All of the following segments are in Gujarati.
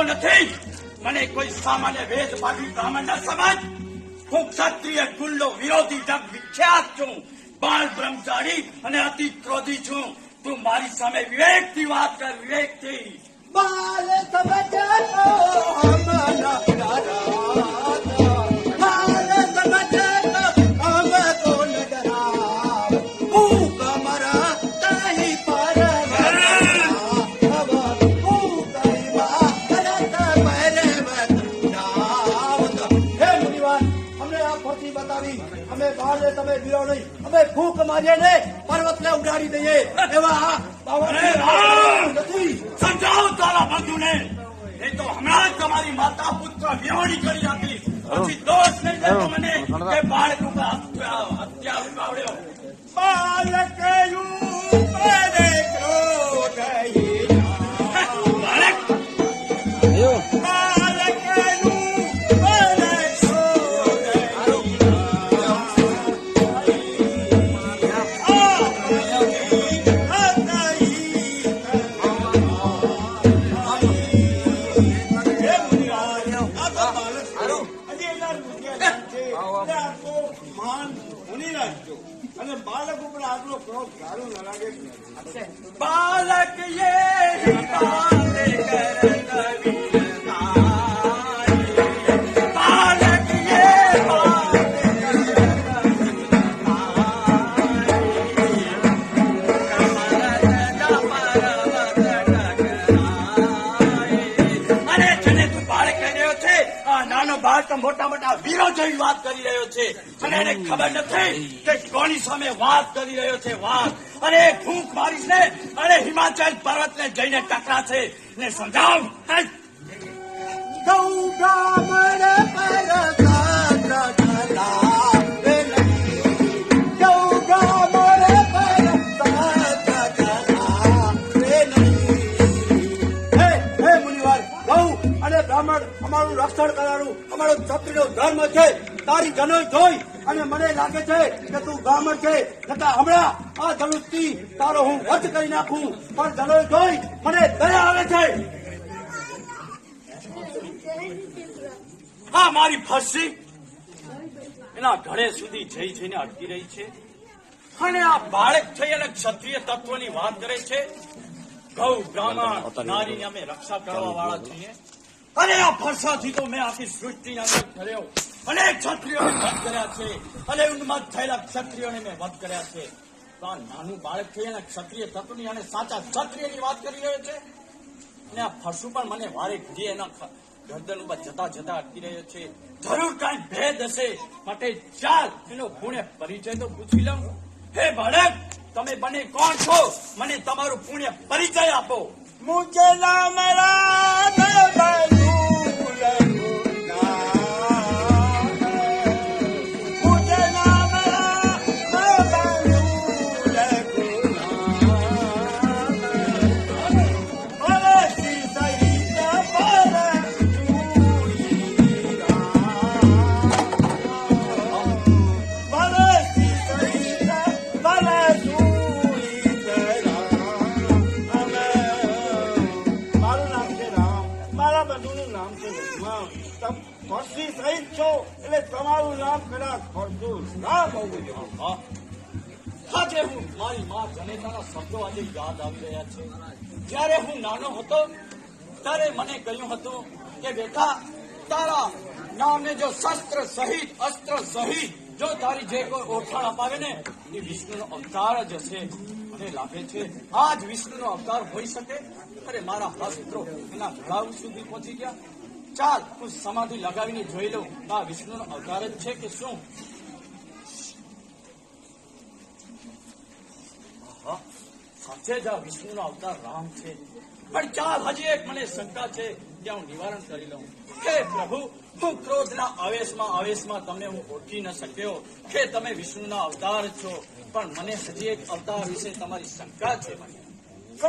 સમજતો નથી. મને કોઈ સામાન્ય વેદ ભાગી બ્રાહ્મણ ના સમજ. હું ક્ષત્રિય કુલનો વિરોધી જગ વિખ્યાત છું. બાળ બ્રહ્મચારી અને અતિ ક્રોધી છું. તું મારી સામે વિવેકથી વાત કર, વિવેકથી. બાલ અમે બાળને તમે બીરો નહીં અમે ફૂંક મારીએ ને પર્વતને ઉડાડી દઈએ એવા! નથી સમજાવો તારા બંધુને એ તો હમણાં જ તમારી માતા પુત્ર વ્યવણી કરી આપી પછી દોષ નહીં દેતો મને કે બાળકનું હત્યા હત્યા ઉગાવડ્યો અને બાળક ઉપર આટલો ક્રોધ સારું ન લાગે. બાળક એ કરે મોટા વીરો જેવી વાત કરી રહ્યો છે. અને એને ખબર નથી કે કોની સામે વાત કરી રહ્યો છે વાત. અને ફૂંક મારીશ ને અને હિમાચલ પર્વત ને જઈને ટકરાશે. ને સમજાવ? બ્રાહ્મણ અમારું રક્ષણ કરવાનું અમારો ક્ષત્રિયનો ધર્મ છે. તારી જનોઈ જોઈ અને મને લાગે છે કે તું બ્રાહ્મણ છે. છતાં હમણાં આ ધનુષથી તારો હું વધ કરી નાખું. પણ જનોઈ જોઈ મને દયા આવે છે. હા મારી ફરસી? એના ઘરે સુધી જઈ જઈને અટકી રહી છે. અને આ બાળક થઈ અને ક્ષત્રિય તત્વની વાત કરે છે. ગૌ બ્રાહ્મણ નારીને અમે રક્ષા કરવા વાળા છીએ. અને આ ફરસાથી તો મેં આખી સૃષ્ટિને અંદર અને ક્ષત્રિયોને વધ કર્યા છે. અને ઉન્માદ થયેલા ક્ષત્રિયોને મેં વધ કર્યા છે. તો આ નાનું બાળક થઈ અને ક્ષત્રિય તત્વની અને સાચા ક્ષત્રિયની વાત કરી રહ્યો છે. અને આ ફરસુ પણ મને વારે ઘડીએ એના ગરદન ઉપર જતા જતા અટકી રહ્યો છે. જરૂર કાંઈ ભેદ હશે માટે ચાલ એનો પુણે પરિચય તો પૂછી લઉં. હે ભડક તમે બને કોણ છો? મને તમારું પુણ્ય પરિચય આપો. મુકેલા નામ બંધુનું નામ છે. તમ સહિત છો, એટલે તમારું નામ કદાચ ફરતું ના હોવું જોઈએ. આજે હું મારી મા જનેતાના શબ્દો આજે યાદ આવી રહ્યા છે. જ્યારે હું નાનો હતો, ત્યારે મને કહ્યું હતું કે, બેટા, તારા નામને જો શસ્ત્ર સહિત, અસ્ત્ર સહિત, જો તારી જે કોઈ ઓળખાણ અપાવે ને, એ વિષ્ણુનો અવતાર જ હશે. મને લાગે છે આ જ વિષ્ણુનો અવતાર હોઈ શકે? અરે મારા હસ્ત્રો એના ગળાઉ સુધી પહોંચી ગયા. ચાલ હું સમાધિ લગાવીને જોઈ લઉં. આ વિષ્ણુનો અવતાર જ છે કે શું? સાચે જ આ વિષ્ણુનો અવતાર રામ છે. પણ ચાલ, હજી એક મને શંકા છે. ત્યાં હું નિવારણ કરી લઉં. હે પ્રભુ હું ક્રોધના આવેશમાં આવેશમાં તમને હું ઓળખી ન શક્યો કે તમે વિષ્ણુના અવતાર છો. પણ મને હજી એક અવતાર વિશે તમારી શંકા છે મને. કહો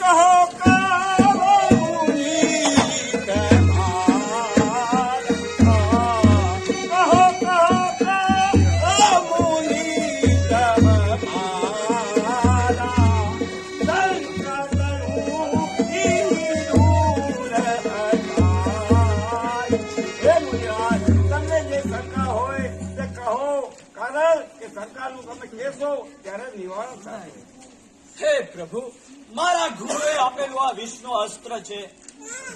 કહો કહો નિવારણનું તમે કહેશો ત્યારે નિવારણ થશે. હે પ્રભુ, મારા ગુરુએ આપેલું આ વિષ્ણુ અસ્ત્ર છે.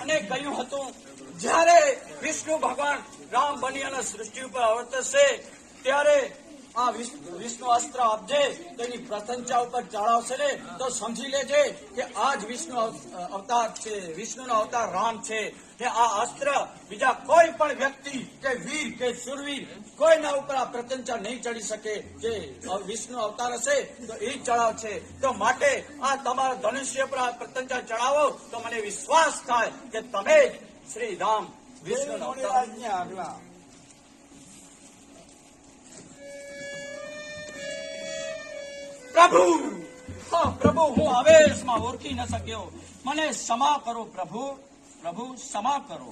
અને કહ્યું હતું, જ્યારે વિષ્ણુ ભગવાન રામ બની અને સૃષ્ટિ ઉપર અવતરશે ત્યારે આ વિષ્ણુ અસ્ત્ર આપજે તેની પ્રશંસા ઉપર ચડાવશે ને તો સમજી લેજે કે આ જ વિષ્ણુ અવતાર છે વિષ્ણુનો અવતાર રામ છે. કે આ અસ્ત્ર બીજા કોઈ પણ વ્યક્તિ કે વીર કે સુરવીર કોઈના ઉપર આ પ્રત્યંચા નહીં ચડી શકે. જે વિષ્ણુ અવતાર હશે તો એ ચડાવ ચડાવશે તો માટે આ તમારા ધનુષ્ય પર આ પ્રત્યંચા ચડાવો તો મને વિશ્વાસ થાય કે તમે શ્રી રામ વિષ્ણુ અવતાર. પ્રભુ! પ્રભુ હું આવેશમાં ઓળખી ન શક્યો. મને ક્ષમા કરો પ્રભુ. પ્રભુ ક્ષમા કરો.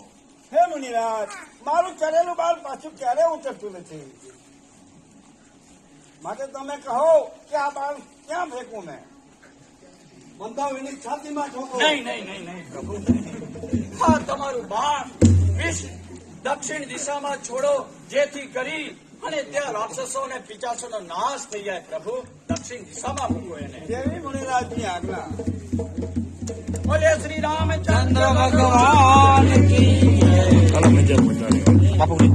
હે મુનિરાજ મારું ચરેલું બાળ પાછું ક્યારે ઉતરતું નથી? માટે તમે કહો કે આ બાળ ક્યાં ફેંકું મેં? બંધાવીની છાતીમાં ઠોકો નહીં નહીં નહીં નહીં પ્રભુ. હા તમારું બાળ વિશ્વ દક્ષિણ દિશામાં છોડો જેથી કરી અને ત્યાં રાક્ષસો અને પિચાસો નો નાશ થઈ જાય. પ્રભુ દક્ષિણ દિશામાં મૂકો એને. દેવી મુનિરાજની આજ્ઞા? બોલે શ્રી રામચંદ્ર ભગવાન કી બાપુ